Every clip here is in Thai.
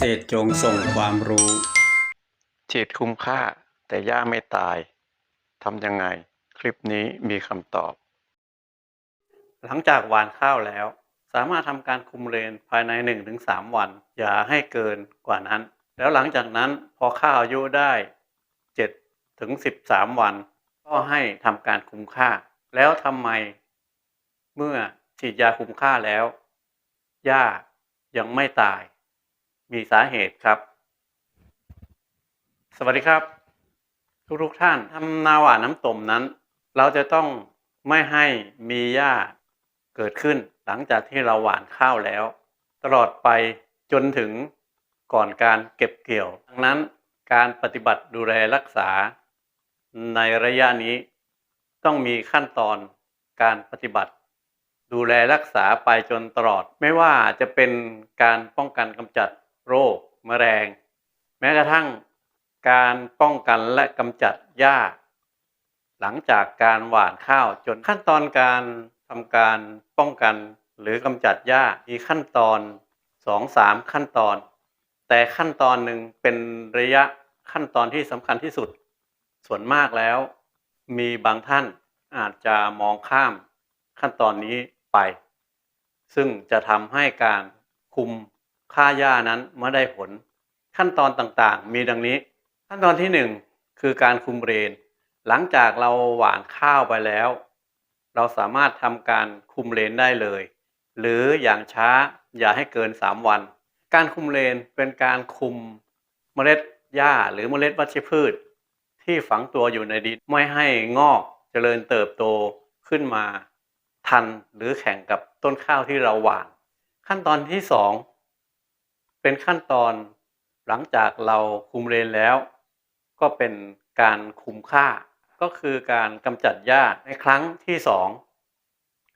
ษตรจงส่งความรู้ฉีดคุ้มค่าแต่หญ้าไม่ตายทำยังไง คลิปนี้มีคำตอบ หลังจากหว่านข้าวแล้ว สามารถทำการคุมเลนภายใน 1-3 วัน อย่าให้เกินกว่านั้น แล้วหลังจากนั้นพอข้าวอายุได้ 7 ถึง 13 วัน ก็ให้ทำการคุมค่า แล้วทำไม เมื่อฉีดยาคุมค่าแล้วหญ้ายังไม่ตาย มีสาเหตุครับ สวัสดีครับ ทุกทุกๆท่านทำนาหวานน้ำต้มนั้น เราจะต้องไม่ให้มีหญ้าเกิดขึ้นหลังจากที่เราหว่านข้าวแล้ว ตลอดไปจนถึงก่อนการเก็บเกี่ยวดังนั้นการปฏิบัติดูแลรักษา ในระยะนี้ต้องมีขั้นตอนการปฏิบัติ ดูแลรักษาไปจนตลอด ไม่ว่าจะเป็นการป้องกันกำจัด โรคแมลง แม้กระทั่งการป้องกันและกำจัดหญ้า หลังจากการหว่านข้าวจนขั้นตอนการทำการป้องกันหรือกำจัดหญ้ามีขั้นตอนสองสามขั้นตอน แต่ขั้นตอนหนึ่งเป็นระยะขั้นตอนที่สำคัญที่สุด ส่วนมากแล้ว มีบางท่านอาจจะมองข้ามขั้นตอนนี้ไป ซึ่งจะทำให้การคุม ค่าหญ้านั้นไม่ได้ผล ขั้นตอนต่างๆ มีดังนี้ ขั้นตอนที่หนึ่งคือการคุมเรน หลังจากเราหว่านข้าวไปแล้ว เราสามารถทำการคุมเรนได้เลย หรืออย่างช้าอย่าให้เกิน 3 วัน การคุมเรนเป็นการคุมเมล็ดหญ้าหรือเมล็ดวัชพืช ที่ฝังตัวอยู่ในดินไม่ให้งอกเจริญเติบโตขึ้นมา ทันหรือแข่งกับต้นข้าวที่เราหว่าน ขั้นตอนที่สอง เป็นขั้นตอนหลังจากเราคุมเรนแล้ว ก็เป็นการคุมค่า ก็คือการกำจัดหญ้าในครั้งที่สอง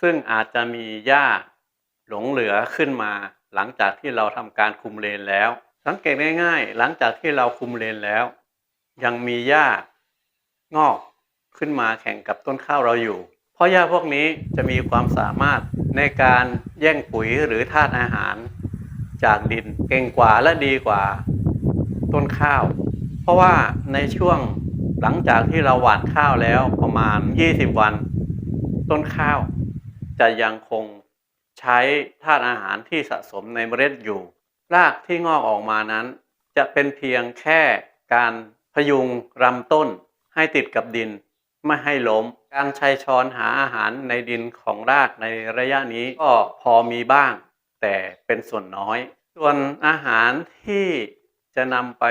ซึ่งอาจจะมีหญ้าหลงเหลือขึ้นมา หลังจากที่เราทำการคุมเลนแล้ว สังเกตง่าย ๆ หลังจากที่เราคุมเลนแล้ว ยังมีหญ้างอกขึ้นมาแข่งกับต้นข้าวเราอยู่ เพราะหญ้าพวกนี้จะมีความสามารถในการแย่งปุ๋ยหรือธาตุอาหาร จากดินเก่งกว่าและดีกว่าต้นข้าว เพราะว่าในช่วงหลังจากที่เราหว่านข้าวแล้วประมาณ 20 วัน ต้นข้าว จะยังคงใช้ธาตุอาหารที่สะสมในเมล็ดอยู่ รากที่งอกออกมานั้น จะเป็นเพียงแค่การพยุงลำต้นให้ติดกับดินไม่ให้ล้ม การใช้ช้อนหาอาหารในดินของรากในระยะนี้ก็พอมีบ้าง แต่เป็นส่วนน้อย ส่วนอาหารที่จะนำไป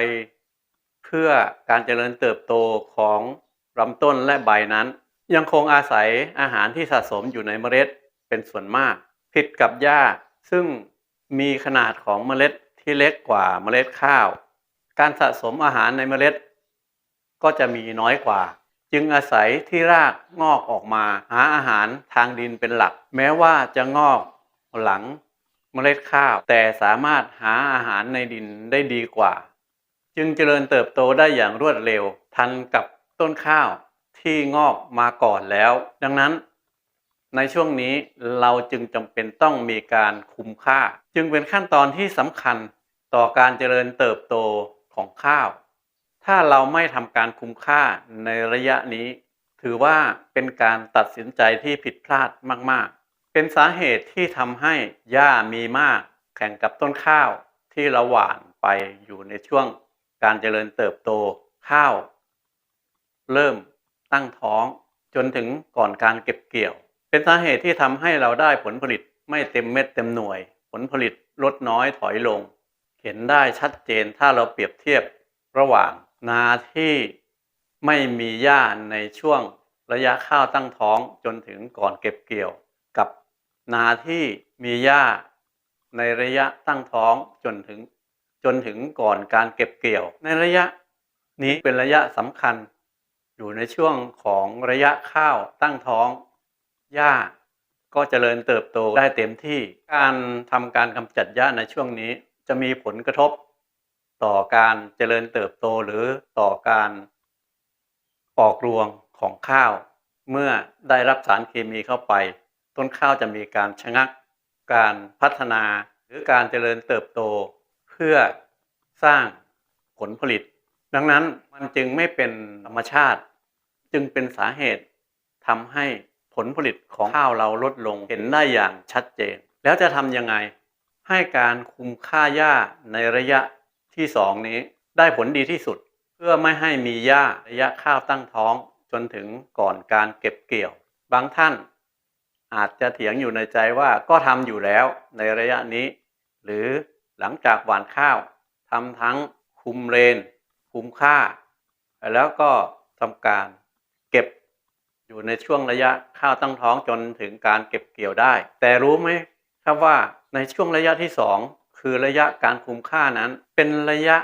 เพื่อการเจริญเติบโตของลำต้นและใบนั้น ยังคงอาศัยอาหารที่สะสมอยู่ในเมล็ดเป็นส่วนมาก ผิดกับหญ้าซึ่งมีขนาดของเมล็ดที่เล็กกว่าเมล็ดข้าว การสะสมอาหารในเมล็ด ก็จะมีน้อยกว่า จึงอาศัยที่รากงอกออกมา หาอาหารทางดินเป็นหลัก แม้ว่าจะงอกหลัง เมล็ดข้าว แต่สามารถหาอาหารในดินได้ดีกว่า จึงเจริญเติบโตได้อย่างรวดเร็ว ทันกับต้นข้าวที่งอกมาก่อนแล้ว ดังนั้น ในช่วงนี้เราจึงจำเป็นต้องมีการคุมค่า จึงเป็นขั้นตอนที่สำคัญต่อการเจริญเติบโตของข้าว ถ้าเราไม่ทำการคุมค่าในระยะนี้ ถือว่าเป็นการตัดสินใจที่ผิดพลาดมาก ๆ เป็นสาเหตุที่ทำให้หญ้ามีมากแข่งกับต้นข้าวที่เราหว่านไปอยู่ในช่วงการเจริญเติบโตข้าว เริ่มตั้งท้องจนถึงก่อนการเก็บเกี่ยว เป็นสาเหตุที่ทำให้เราได้ผลผลิตไม่เต็มเม็ดเต็มหน่วย ผลผลิตลดน้อยถอยลง เห็นได้ชัดเจนถ้าเราเปรียบเทียบระหว่างนาที่ไม่มีหญ้าในช่วงระยะข้าวตั้งท้องจนถึงก่อนเก็บเกี่ยวกับ นาที่มีหญ้าในระยะตั้งท้องจนถึงจนถึงก่อนการเก็บเกี่ยว ในระยะนี้เป็นระยะสำคัญ อยู่ในช่วงของระยะข้าวตั้งท้องหญ้าก็เจริญเติบโตได้เต็มที่การทำการกำจัดหญ้าในช่วงนี้จะมีผลกระทบ ต่อการเจริญเติบโตหรือต่อการออกรวงของข้าว เมื่อได้รับสารเคมีเข้าไป ต้นข้าวจะมีการชะงักการพัฒนาหรือการเจริญเติบโตเพื่อสร้างผลผลิต ดังนั้นมันจึงไม่เป็นธรรมชาติ จึงเป็นสาเหตุทำให้ผลผลิตของข้าวเราลดลงเห็นได้อย่างชัดเจน แล้วจะทำยังไงให้การคุมค่าหญ้าในระยะที่สองนี้ได้ผลดีที่สุด เพื่อไม่ให้มีหญ้าระยะข้าวตั้งท้องจนถึงก่อนการเก็บเกี่ยว บางท่าน อาจจะเถียงอยู่ในใจว่าก็ทำอยู่แล้วในระยะนี้ หรือหลังจากหว่านข้าวทำทั้งคุมเรนคุมค่า แล้วก็ทำการเก็บอยู่ในช่วงระยะข้าวตั้งท้องจนถึงการเก็บเกี่ยวได้ แต่รู้ไหมครับว่าในช่วงระยะที่สองคือระยะการคุมค่านั้น เป็นระยะ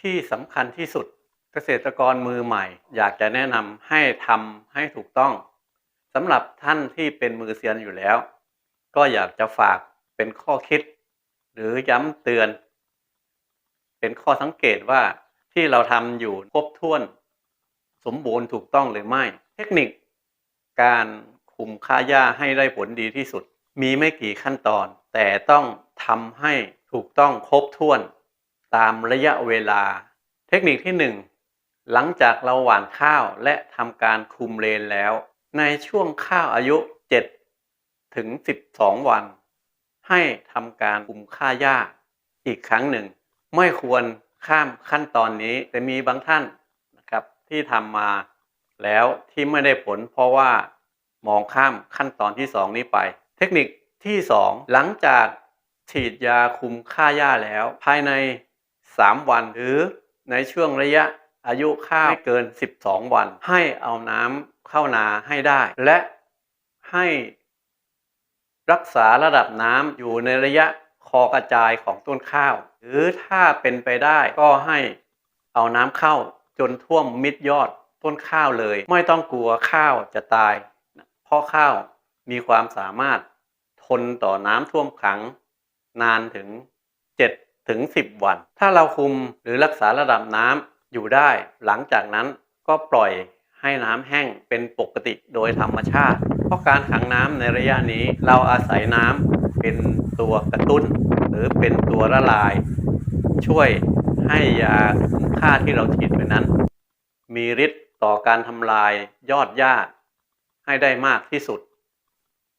ที่สำคัญที่สุด เกษตรกรมือใหม่ อยากจะแนะนำให้ทำให้ถูกต้อง สำหรับท่านที่เป็นมือเซียนอยู่แล้ว ก็อยากจะฝากเป็นข้อคิด หรือย้ำเตือน เป็นข้อสังเกตว่าที่เราทำอยู่ครบถ้วน สมบูรณ์ถูกต้องหรือไม่ เทคนิค การคุมค่าหญ้าให้ได้ผลดีที่สุด มีไม่กี่ขั้นตอน แต่ต้องทำให้ถูกต้องครบถ้วน ตามระยะเวลา เทคนิคที่หนึ่งหลังจากเราหว่านข้าวและทำการคุมเลนแล้ว ในช่วงข้าวอายุ 7 ถึง 12 วัน ให้ทำการคุมค่าหญ้าอีกครั้งหนึ่ง ไม่ควรข้ามขั้นตอนนี้แต่มีบางท่านนะครับที่ทำมาแล้วที่ไม่ได้ผล เพราะว่ามองข้ามขั้นตอนที่สองนี้ไป เทคนิคที่สองหลังจากฉีดยาคุมค่าหญ้าแล้ว ภายใน 3 วันหรือในช่วงระยะอายุข้าวไม่เกิน 12 วัน ให้เอาน้ำ เข้านาให้ได้ และให้รักษาระดับน้ำอยู่ในระยะคอกระจายของต้นข้าว หรือถ้าเป็นไปได้ก็ให้เอาน้ำเข้าจนท่วมมิดยอดต้นข้าวเลย ไม่ต้องกลัวข้าวจะตาย เพราะข้าวมีความสามารถทนต่อน้ำท่วมขัง นานถึง 7 ถึง 10 วัน ถ้าเราคุมหรือรักษาระดับน้ำอยู่ได้ หลังจากนั้นก็ปล่อย ให้น้ำแห้งเป็นปกติโดยธรรมชาติ เพราะการขังน้ำในระยะนี้เราอาศัยน้ำเป็นตัวกระตุ้น หรือเป็นตัวละลาย ช่วยให้ยาคุมค่าที่เราฉีดไปนั้น มีฤทธิ์ต่อการทำลายยอดหญ้าให้ได้มากที่สุด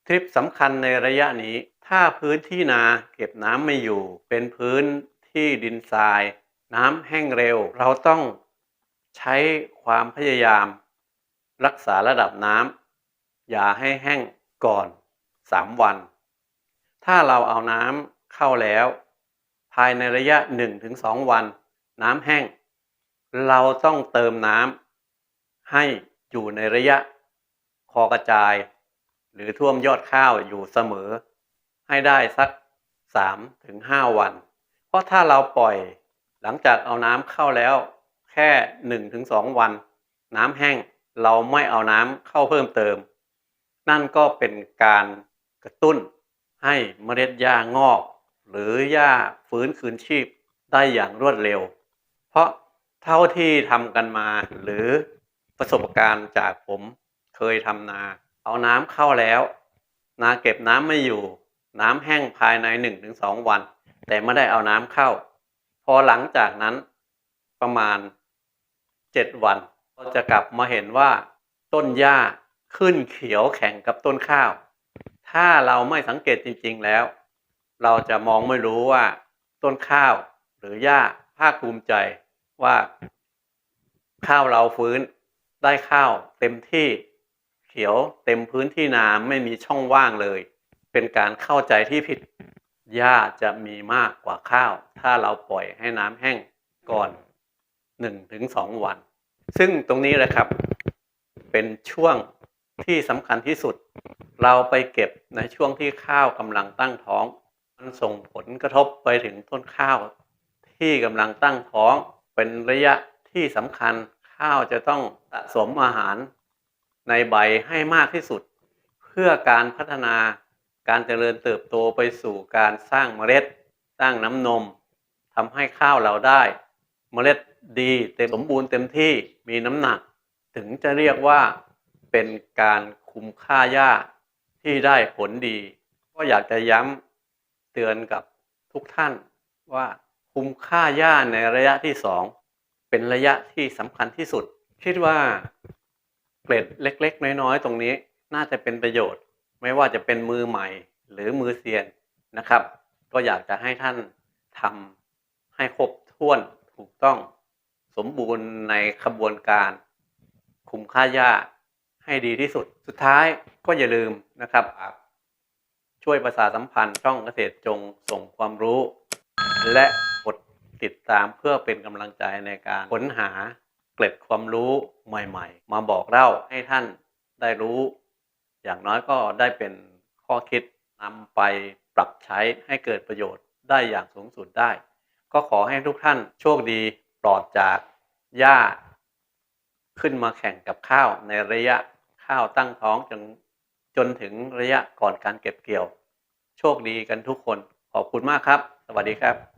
ทริปสำคัญในระยะนี้ ถ้าพื้นที่นาเก็บน้ำไม่อยู่ เป็นพื้นที่ดินทราย น้ำแห้งเร็ว เราต้องใช้ความพยายาม รักษาระดับน้ำอย่าให้แห้งก่อน 3 วัน ถ้าเราเอาน้ำเข้าแล้ว ภายในระยะ 1-2 วัน น้ำแห้ง เราต้องเติมน้ำให้อยู่ในระยะ คอกระจาย หรือท่วมยอดข้าวอยู่เสมอ ให้ได้สัก 3-5 วัน เพราะถ้าเราปล่อยหลังจากเอาน้ำเข้าแล้ว แค่ 1-2 วัน น้ำแห้ง เราไม่เอาน้ำเข้าเพิ่มเติม นั่นก็เป็นการกระตุ้นให้เมล็ดหญ้างอก หรือหญ้าฟื้นคืนชีพได้อย่างรวดเร็ว เพราะเท่าที่ทำกันมาหรือประสบการณ์จากผมเคยทำนา เอาน้ำเข้าแล้ว นาเก็บน้ำไม่อยู่ น้ำแห้งภายใน 1-2 วัน แต่ไม่ได้เอาน้ำเข้า พอหลังจากนั้นประมาณ 7 วัน ก็จะกลับมาเห็นว่าต้นหญ้าขึ้นเขียวแข่งกับต้นข้าว ถ้าเราไม่สังเกตจริง ๆแล้ว เราจะมองไม่รู้ว่าต้นข้าวหรือหญ้าภาคภูมิใจว่า ข้าวเราฟื้นได้ข้าวเต็มที่เขียวเต็มพื้นที่นาไม่มีช่องว่างเลย เป็นการเข้าใจที่ผิดหญ้าจะมีมากกว่าข้าว ถ้าเราปล่อยให้น้ำแห้งก่อน1-2ถึงวัน ซึ่งตรงนี้แหละครับ เป็นช่วงที่สำคัญที่สุด เราไปเก็บในช่วงที่ข้าวกำลังตั้งท้อง มันส่งผลกระทบไปถึงต้นข้าว ที่กำลังตั้งท้องเป็นระยะที่สำคัญข้าวจะต้องสะสมอาหารในใบให้มากที่สุด เพื่อการพัฒนาการเจริญเติบโตไปสู่การสร้างเมล็ด สร้างน้ำนมทำให้ข้าวเราได้ เมล็ดดีเต็มสมบูรณ์เต็มที่มีน้ำหนัก ถึงจะเรียกว่าเป็นการคุ้มค่าหญ้าที่ได้ผลดี ก็อยากจะย้ำเตือนกับทุกท่านว่าคุ้มค่าหญ้าในระยะที่สองเป็นระยะที่สำคัญที่สุด คิดว่าเกร็ดเล็ก ๆ น้อยๆ ตรงนี้น่าจะเป็นประโยชน์ ไม่ว่าจะเป็นมือใหม่หรือมือเซียนนะครับ ก็อยากจะให้ท่านทำให้ครบถ้วน ถูกต้องสมบูรณ์ในขบวนการ คุมค่าหญ้าให้ดีที่สุด สุดท้ายก็อย่าลืมนะครับ ช่วยประชาสัมพันธ์ช่องเกษตรจงส่งความรู้ และกดติดตามเพื่อเป็นกำลังใจในการค้นหาเกล็ดความรู้ใหม่ๆ มาบอกเล่าให้ท่านได้รู้ อย่างน้อยก็ได้เป็นข้อคิดนำไปปรับใช้ให้เกิดประโยชน์ได้อย่างสูงสุดได้ ก็ขอให้ทุกท่านโชคดีปลอดจากหญ้า ขึ้นมาแข่งกับข้าวในระยะข้าวตั้งท้องจนจนถึงระยะก่อนการเก็บเกี่ยว โชคดีกันทุกคน ขอบคุณมากครับ สวัสดีครับ